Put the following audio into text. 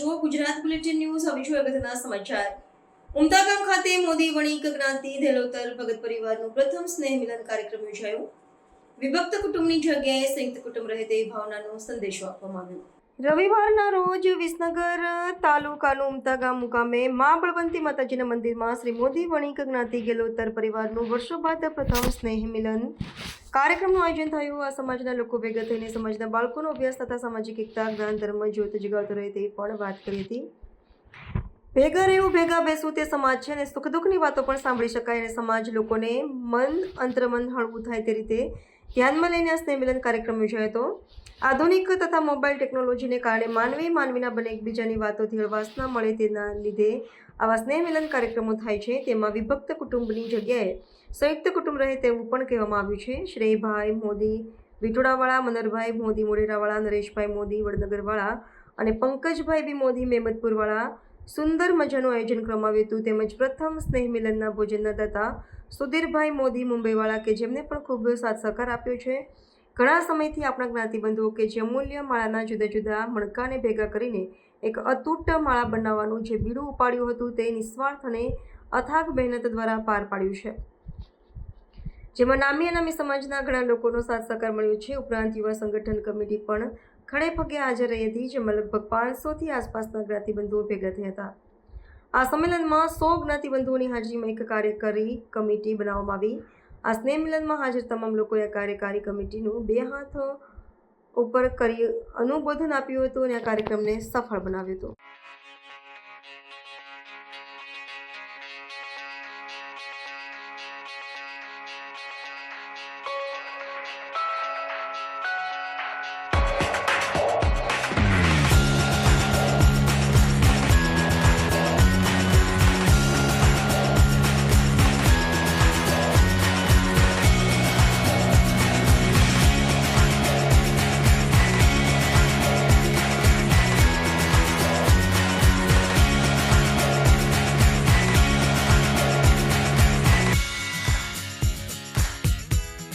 છો Gujarat bulletin news, હવે જોઈએ અગત્યના સમાચાર? ઉમતાગામ ખાતે મોદી વણિક જ્ઞાતિ ધેલોતર ભગત પરિવારનું પ્રથમ સ્નેહ મિલન કાર્યક્રમ યોજાયો. વિભક્ત કુટુંબની જગ્યાએ સંયુક્ત કુટુંબ રહે તે ભાવનાનો સંદેશો આપવામાં આવ્યો. રવિવારના રોજ વિસનગર તાલુકાનું ઉમતા ગામ મુકામે મા બળવંતી માતાજીના મંદિરમાં શ્રી મોદી વણિક જ્ઞાતિ ગેલોતર પરિવારનું વર્ષો બાદ પ્રથમ સ્નેહ મિલન કાર્યક્રમનું આયોજન થયું. આ સમાજના લોકો ભેગા થઈને સમાજના બાળકોનો અભ્યાસ તથા સામાજિક એકતા, જ્ઞાન, ધર્મ, જ્યોત જગાવતો રહે તે પણ વાત કરી હતી. ભેગા રહેવું, ભેગા બેસવું તે સમાજ છે અને સુખ દુઃખની વાતો પણ સાંભળી શકાય અને સમાજ લોકોને મન અંતરમન હળવું થાય તે રીતે ધ્યાનમાં લઈને આ સ્નેહમિલન કાર્યક્રમ યોજાયો હતો. આધુનિક તથા મોબાઈલ ટેકનોલોજીને કારણે માનવી માનવીના બને એકબીજાની વાતોથી હળવાશ ના મળે તેના લીધે આવા સ્નેહમિલન કાર્યક્રમો થાય છે. તેમાં વિભક્ત કુટુંબની જગ્યાએ સંયુક્ત કુટુંબ રહે તેવું પણ કહેવામાં આવ્યું છે. શ્રેયભાઈ મોદી વિટોડાવાળા મનરભાઈ મોદી મોરેરાવાળા નરેશભાઈ મોદી, વડનગરવાળા અને પંકજભાઈ બી મોદી મેમદપુરવાળા સુંદર મજાનું આયોજન કરવામાં આવ્યું હતું. તેમજ પ્રથમ સ્નેહ મિલનના ભોજનના દાતા સુધીરભાઈ મોદી મુંબઈવાળા કે જેમને પણ ખૂબ સાથ સહકાર આપ્યો છે. ઘણા સમયથી આપણા જ્ઞાતિબંધુઓ કે જે અમૂલ્ય માળાના જુદા જુદા મણકાને ભેગા કરીને એક અતૂટ માળા બનાવવાનું જે બીડું ઉપાડ્યું હતું, તે નિસ્વાર્થ અને અથાગ મહેનત દ્વારા પાર પાડ્યું છે. જેમાં નામી અનામી સમાજના ઘણા લોકોનો સાથ સહકાર મળ્યો છે. ઉપરાંત યુવા સંગઠન કમિટી પણ ખડે પગે હાજર રહી હતી, જેમાં લગભગ પાંચસોથી આસપાસના જ્ઞાતિબંધુઓ ભેગા થયા હતા. આ સંમેલનમાં સો જ્ઞાતિબંધુઓની હાજરીમાં એક કાર્યકારી કમિટી બનાવવામાં આવી. આ સ્નેહ મિલનમાં હાજર તમામ લોકોએ આ કાર્યકારી કમિટીનું બે હાથ ઉપર કરી અનુબોધન આપ્યું હતું અને આ કાર્યક્રમને સફળ બનાવ્યો હતો.